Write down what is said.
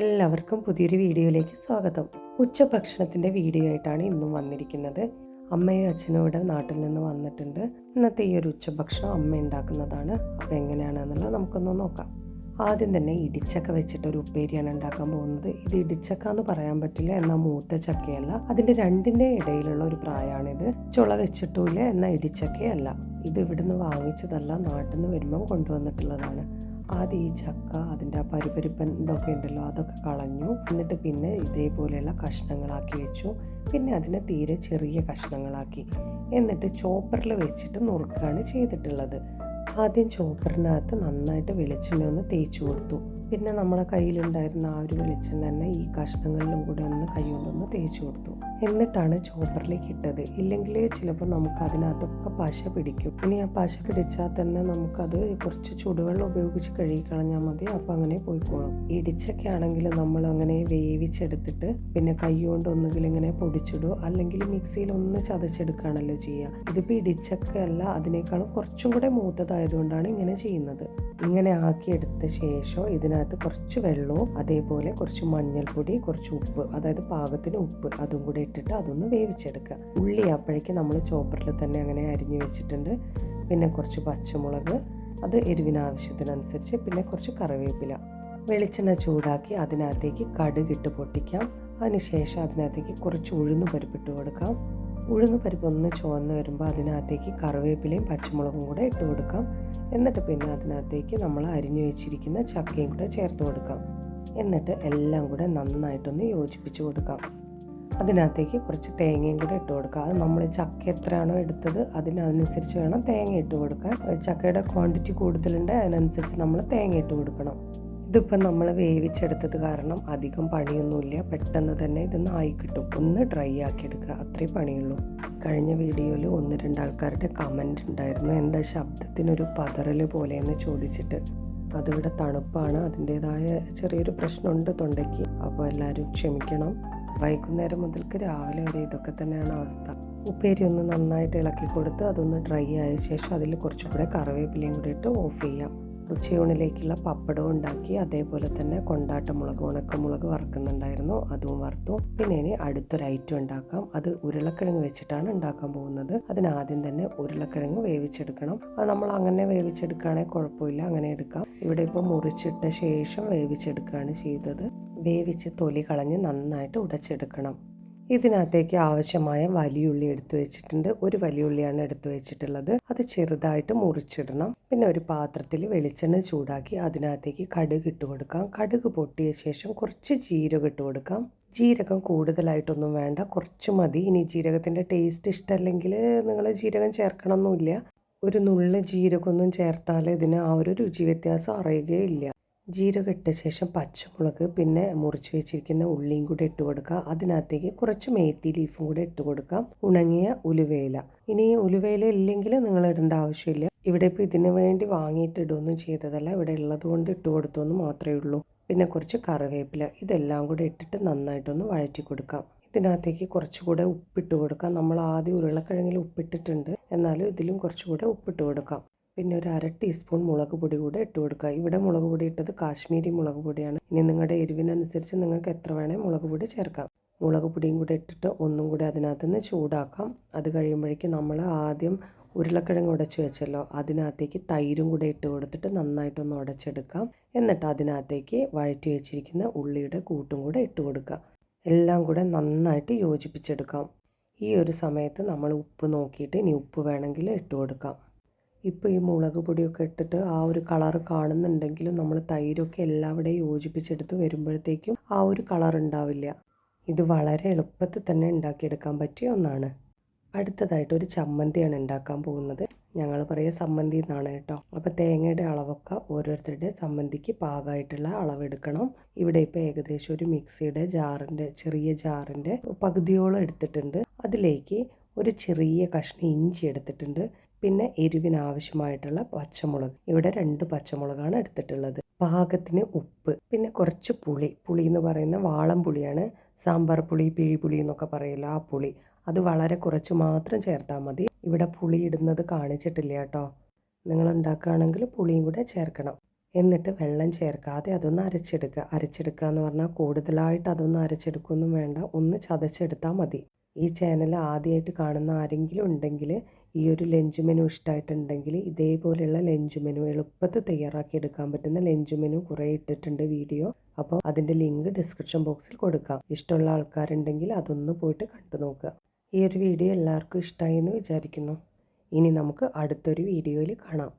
എല്ലാവർക്കും പുതിയൊരു വീഡിയോയിലേക്ക് സ്വാഗതം. ഉച്ചഭക്ഷണത്തിന്റെ വീഡിയോ ആയിട്ടാണ് ഇന്നും വന്നിരിക്കുന്നത്. അമ്മയും അച്ഛനും ഇവിടെ നാട്ടിൽ നിന്ന് വന്നിട്ടുണ്ട്. ഇന്നത്തെ ഈ ഒരു ഉച്ചഭക്ഷണം അമ്മ ഉണ്ടാക്കുന്നതാണ്. അപ്പോൾ എങ്ങനെയാണെന്നുള്ളത് നമുക്കൊന്ന് നോക്കാം. ആദ്യം തന്നെ ഇടിച്ചക്ക വെച്ചിട്ട് ഒരു ഉപ്പേരിയാണ് ഉണ്ടാക്കാൻ പോകുന്നത്. ഇത് ഇടിച്ചക്ക എന്ന് പറയാൻ പറ്റില്ല എന്നാൽ മൂത്ത ചക്കയല്ല. അതിന്റെ രണ്ടിന്റെ ഇടയിലുള്ള ഒരു പ്രായമാണിത്. ചുള വെച്ചിട്ടുമില്ല എന്നാൽ ഇടിച്ചക്കയല്ല. ഇത് ഇവിടുന്ന് വാങ്ങിച്ചതല്ല നാട്ടിൽ നിന്ന് വരുമ്പം കൊണ്ടുവന്നിട്ടുള്ളതാണ്. ആദ്യം ഈ ചക്ക അതിന്റെ ആ പരിപരിപ്പൻ ഇതൊക്കെ ഉണ്ടല്ലോ അതൊക്കെ കളഞ്ഞു. എന്നിട്ട് പിന്നെ ഇതേപോലെയുള്ള കഷ്ണങ്ങളാക്കി വെച്ചു. പിന്നെ അതിനെ തീരെ ചെറിയ കഷ്ണങ്ങളാക്കി. എന്നിട്ട് ചോപ്പറിൽ വെച്ചിട്ട് നുറുക്കുകയാണ് ചെയ്തിട്ടുള്ളത്. ആദ്യം ചോപ്പറിനകത്ത് നന്നായിട്ട് വെളിച്ചെണ്ണ ഒന്ന് തേച്ച് കൊടുത്തു. പിന്നെ നമ്മുടെ കയ്യിലുണ്ടായിരുന്ന ആ ഒരു വെളിച്ചെണ്ണ തന്നെ ഈ കഷ്ണങ്ങളിലും കൂടെ ഒന്ന് കൈകൊണ്ടൊന്ന് തേച്ച് കൊടുത്തു. എന്നിട്ടാണ് ചോപ്പറിലേക്ക് ഇട്ടത്. ഇല്ലെങ്കിൽ ചിലപ്പോൾ നമുക്ക് അതിനകത്തൊക്കെ പശ പിടിക്കും. ഇനി ആ പശ പിടിച്ചാൽ തന്നെ നമുക്കത് കുറച്ച് ചൂടുവെള്ളം ഉപയോഗിച്ച് കഴുകി കളഞ്ഞാൽ മതി. അപ്പോൾ അങ്ങനെ പോയിക്കോളും. ഇടിച്ചൊക്കെ ആണെങ്കിൽ നമ്മൾ അങ്ങനെ വേവിച്ചെടുത്തിട്ട് പിന്നെ കൈ കൊണ്ട് ഒന്നുകിൽ ഇങ്ങനെ പൊടിച്ചിടും അല്ലെങ്കിൽ മിക്സിയിൽ ഒന്ന് ചതച്ചെടുക്കുകയാണല്ലോ ചെയ്യുക. ഇതിപ്പോൾ ഇടിച്ചൊക്കെ അല്ല അതിനേക്കാളും കുറച്ചും കൂടെ മൂത്തതായതുകൊണ്ടാണ് ഇങ്ങനെ ചെയ്യുന്നത്. ഇങ്ങനെ ആക്കിയെടുത്ത ശേഷം ഇതിനകത്ത് കുറച്ച് വെള്ളവും അതേപോലെ കുറച്ച് മഞ്ഞൾപ്പൊടി കുറച്ച് ഉപ്പ് അതായത് പാകത്തിന് ഉപ്പ് അതും കൂടെ ഇട്ടിട്ട് അതൊന്ന് വേവിച്ചെടുക്കുക. ഉള്ളി അപ്പോഴേക്ക് നമ്മൾ ചോപ്പറിൽ തന്നെ അങ്ങനെ അരിഞ്ഞു വെച്ചിട്ടുണ്ട്. പിന്നെ കുറച്ച് പച്ചമുളക് അത് എരിവിന് ആവശ്യത്തിനനുസരിച്ച് പിന്നെ കുറച്ച് കറിവേപ്പില. വെളിച്ചെണ്ണ ചൂടാക്കി അതിനകത്തേക്ക് കടുകിട്ട് പൊട്ടിക്കാം. അതിനുശേഷം അതിനകത്തേക്ക് കുറച്ച് ഉഴുന്ന് പരിപ്പിട്ട് കൊടുക്കാം. ഉഴുന്ന് പരിപ്പ് ഒന്ന് ചുവന്ന് വരുമ്പോൾ അതിനകത്തേക്ക് കറിവേപ്പിലയും പച്ചമുളകും കൂടെ ഇട്ട് കൊടുക്കാം. എന്നിട്ട് പിന്നെ അതിനകത്തേക്ക് നമ്മൾ അരിഞ്ഞു വെച്ചിരിക്കുന്ന ചക്കയും കൂടെ ചേർത്ത് കൊടുക്കാം. എന്നിട്ട് എല്ലാം കൂടെ നന്നായിട്ടൊന്ന് യോജിപ്പിച്ച് കൊടുക്കാം. അതിനകത്തേക്ക് കുറച്ച് തേങ്ങയും കൂടെ ഇട്ട് കൊടുക്കാം. അത് നമ്മൾ ചക്ക എത്രയാണോ എടുത്തത് അതിനനുസരിച്ച് വേണം തേങ്ങ ഇട്ട് കൊടുക്കാൻ. ചക്കയുടെ ക്വാണ്ടിറ്റി കൂടുതലുണ്ട് അതിനനുസരിച്ച് നമ്മൾ തേങ്ങ ഇട്ട് കൊടുക്കണം. ഇതിപ്പം നമ്മൾ വേവിച്ചെടുത്തത് കാരണം അധികം പണിയൊന്നുമില്ല. പെട്ടെന്ന് തന്നെ ഇത് നായി കിട്ടും ഒന്ന് ഡ്രൈ ആക്കി എടുക്കുക അത്രേ പണിയുള്ളൂ. കഴിഞ്ഞ വീഡിയോയിൽ ഒന്ന് രണ്ടാൾക്കാരുടെ കമന്റ് ഉണ്ടായിരുന്നു. എന്താ ശബ്ദത്തിനൊരു പതറൽ പോലെയെന്ന് ചോദിച്ചിട്ട്. അതിവിടെ തണുപ്പാണ്. അതിന്റേതായ ചെറിയൊരു പ്രശ്നമുണ്ട് തൊണ്ടയ്ക്ക്. അപ്പോൾ എല്ലാവരും ക്ഷമിക്കണം. വൈകുന്നേരം മുതൽക്ക് രാവിലെ വരെ ഇതൊക്കെ തന്നെയാണ് അവസ്ഥ. ഉപ്പേരി ഒന്ന് നന്നായിട്ട് ഇളക്കി കൊടുത്ത് അതൊന്ന് ഡ്രൈ ആയ ശേഷം അതിൽ കുറച്ചും കൂടെ കറിവേപ്പിലയും കൂടി ഇട്ട് ഓഫ് ചെയ്യാം. ഉച്ചയൂണിലേക്കുള്ള പപ്പടവും ഉണ്ടാക്കി അതേപോലെ തന്നെ കൊണ്ടാട്ട കൊണ്ടാട്ടമുളക് ഉണക്കമുളക് വറുക്കുന്നുണ്ടായിരുന്നു. അതും വറുത്തു. പിന്നെ ഇനി അടുത്തൊരു ഐറ്റം ഉണ്ടാക്കാം. അത് ഉരുളക്കിഴങ്ങ് വെച്ചിട്ടാണ് ഉണ്ടാക്കാൻ പോകുന്നത്. അതിനാദ്യം തന്നെ ഉരുളക്കിഴങ്ങ് വേവിച്ചെടുക്കണം. അത് നമ്മൾ അങ്ങനെ വേവിച്ചെടുക്കുകയാണെങ്കിൽ കുഴപ്പമില്ല. അങ്ങനെ എടുക്കാം. ഇവിടെ ഇപ്പോൾ മുറിച്ചിട്ട ശേഷം വേവിച്ചെടുക്കുകയാണ് ചെയ്തത്. വേവിച്ച് തൊലി കളഞ്ഞ് നന്നായിട്ട് ഉടച്ചെടുക്കണം. ഇതിനകത്തേക്ക് ആവശ്യമായ വലിയുള്ളി എടുത്തു വെച്ചിട്ടുണ്ട്. ഒരു വലിയുള്ളിയാണ് എടുത്തു വെച്ചിട്ടുള്ളത്. അത് ചെറുതായിട്ട് മുറിച്ചിടണം. പിന്നെ ഒരു പാത്രത്തിൽ വെളിച്ചെണ്ണ ചൂടാക്കി അതിനകത്തേക്ക് കടുക് ഇട്ട് കൊടുക്കാം. കടുക് പൊട്ടിയ ശേഷം കുറച്ച് ജീരകം ഇട്ട് കൊടുക്കാം. ജീരകം കൂടുതലായിട്ടൊന്നും വേണ്ട. കുറച്ച് മതി. ഇനി ജീരകത്തിന്റെ ടേസ്റ്റ് ഇഷ്ടമല്ലെങ്കിൽ നിങ്ങൾ ജീരകം ചേർക്കണമെന്നില്ല ഒരു നുള്ള് ജീരകമൊന്നും ചേർത്താൽ ഇതിന് ആ ഒരു രുചി വ്യത്യാസം അറിയുകയില്ല. ജീരകം ഇട്ട ശേഷം പച്ചമുളക് പിന്നെ മുറിച്ച് വെച്ചിരിക്കുന്ന ഉള്ളിയും കൂടെ ഇട്ട് കൊടുക്കുക അതിനകത്തേക്ക് കുറച്ച് മേത്തി ലീഫും കൂടെ ഇട്ട് കൊടുക്കാം. ഉണങ്ങിയ ഉലുവേല ഇനി ഉലുവേല ഇല്ലെങ്കിൽ നിങ്ങൾ ഇടേണ്ട ആവശ്യമില്ല. ഇവിടെ ഇപ്പോൾ ഇതിനു വേണ്ടി വാങ്ങിയിട്ട് ഇടുകയൊന്നും ചെയ്തതല്ല. ഇവിടെ ഉള്ളത് കൊണ്ട് ഇട്ട് കൊടുത്തെന്ന് മാത്രമേ ഉള്ളൂ. പിന്നെ കുറച്ച് കറിവേപ്പില. ഇതെല്ലാം കൂടെ ഇട്ടിട്ട് നന്നായിട്ടൊന്ന് വഴറ്റി കൊടുക്കാം. ഇതിനകത്തേക്ക് കുറച്ചുകൂടെ ഉപ്പിട്ട് കൊടുക്കാം. നമ്മൾ ആദ്യം ഉരുളക്കിഴങ്ങിൽ ഉപ്പിട്ടിട്ടുണ്ട്. എന്നാലും ഇതിലും കുറച്ചുകൂടെ ഉപ്പിട്ട് കൊടുക്കാം. പിന്നെ ഒരു അര ടീസ്പൂൺ മുളക് പൊടി കൂടെ ഇട്ട് കൊടുക്കുക. ഇവിടെ മുളക് പൊടി ഇട്ടത് കാശ്മീരി മുളക് പൊടിയാണ്. ഇനി നിങ്ങളുടെ എരിവിനനുസരിച്ച് നിങ്ങൾക്ക് എത്ര വേണേൽ മുളക് പൊടി ചേർക്കാം. മുളക് പൊടിയും കൂടെ ഇട്ടിട്ട് ഒന്നും കൂടി അതിനകത്ത് നിന്ന് ചൂടാക്കാം. അത് കഴിയുമ്പോഴേക്കും നമ്മൾ ആദ്യം ഉരുളക്കിഴങ്ങ് ഉടച്ച് വെച്ചല്ലോ. അതിനകത്തേക്ക് തൈരും കൂടെ ഇട്ട് കൊടുത്തിട്ട് നന്നായിട്ടൊന്ന് ഉടച്ചെടുക്കാം. എന്നിട്ട് അതിനകത്തേക്ക് വഴറ്റി വെച്ചിരിക്കുന്ന ഉള്ളിയുടെ കൂട്ടും കൂടെ ഇട്ട് കൊടുക്കുക. എല്ലാം കൂടെ നന്നായിട്ട് യോജിപ്പിച്ചെടുക്കാം. ഈ ഒരു സമയത്ത് നമ്മൾ ഉപ്പ് നോക്കിയിട്ട് ഇനി ഉപ്പ് വേണമെങ്കിൽ ഇട്ട് കൊടുക്കാം. ഇപ്പോൾ ഈ മുളക് പൊടിയൊക്കെ ഇട്ടിട്ട് ആ ഒരു കളർ കാണുന്നുണ്ടെങ്കിലും നമ്മൾ തൈരൊക്കെ എല്ലാവിടെയും യോജിപ്പിച്ചെടുത്ത് വരുമ്പോഴത്തേക്കും ആ ഒരു കളർ ഉണ്ടാവില്ല. ഇത് വളരെ എളുപ്പത്തിൽ തന്നെ ഉണ്ടാക്കിയെടുക്കാൻ പറ്റിയ ഒന്നാണ്. അടുത്തതായിട്ട് ഒരു ചമ്മന്തിയാണ് ഉണ്ടാക്കാൻ പോകുന്നത്. ഞങ്ങൾ പറയുക സമ്മന്തി എന്നാണ് കേട്ടോ. അപ്പോൾ തേങ്ങയുടെ അളവൊക്കെ ഓരോരുത്തരുടെ സമ്മന്തിക്ക് പാകമായിട്ടുള്ള അളവെടുക്കണം. ഇവിടെ ഇപ്പോൾ ഏകദേശം ഒരു മിക്സിയുടെ ജാറിന്റെ ചെറിയ ജാറിന്റെ പകുതിയോളം എടുത്തിട്ടുണ്ട്. അതിലേക്ക് ഒരു ചെറിയ കഷ്ണം ഇഞ്ചി എടുത്തിട്ടുണ്ട്. പിന്നെ എരിവിന് ആവശ്യമായിട്ടുള്ള പച്ചമുളക്. ഇവിടെ രണ്ട് പച്ചമുളകാണ് എടുത്തിട്ടുള്ളത്. പാകത്തിന് ഉപ്പ് പിന്നെ കുറച്ച് പുളി. പുളി എന്ന് പറയുന്ന വാളം പുളിയാണ്. സാമ്പാർ പുളി പിഴിപുളി എന്നൊക്കെ പറയില്ല ആ പുളി. അത് വളരെ കുറച്ച് മാത്രം ചേർത്താൽ മതി. ഇവിടെ പുളി ഇടുന്നത് കാണിച്ചിട്ടില്ല കേട്ടോ. നിങ്ങൾ ഉണ്ടാക്കുകയാണെങ്കിൽ പുളിയും കൂടെ ചേർക്കണം. എന്നിട്ട് വെള്ളം ചേർക്കാതെ അതൊന്ന് അരച്ചെടുക്കുക. അരച്ചെടുക്കുക എന്ന് പറഞ്ഞാൽ കൂടുതലായിട്ട് അതൊന്നും അരച്ചെടുക്കൊന്നും വേണ്ട. ഒന്ന് ചതച്ചെടുത്താൽ മതി. ഈ ചാനൽ ആദ്യമായിട്ട് കാണുന്ന ആരെങ്കിലും ഉണ്ടെങ്കിൽ ഈ ഒരു ലഞ്ച് മെനു ഇഷ്ടമായിട്ടുണ്ടെങ്കിൽ ഇതേപോലെയുള്ള ലഞ്ച് മെനു എളുപ്പത്തിൽ തയ്യാറാക്കി എടുക്കാൻ പറ്റുന്ന ലഞ്ച് മെനു കുറേ ഇട്ടിട്ടുണ്ട് വീഡിയോ. അപ്പോൾ അതിന്റെ ലിങ്ക് ഡിസ്ക്രിപ്ഷൻ ബോക്സിൽ കൊടുക്കാം. ഇഷ്ടമുള്ള ആൾക്കാരുണ്ടെങ്കിൽ അതൊന്ന് പോയിട്ട് കണ്ടു നോക്കുക. ഈ ഒരു വീഡിയോ എല്ലാവർക്കും ഇഷ്ടമായി എന്ന് വിചാരിക്കുന്നു. ഇനി നമുക്ക് അടുത്തൊരു വീഡിയോയിൽ കാണാം.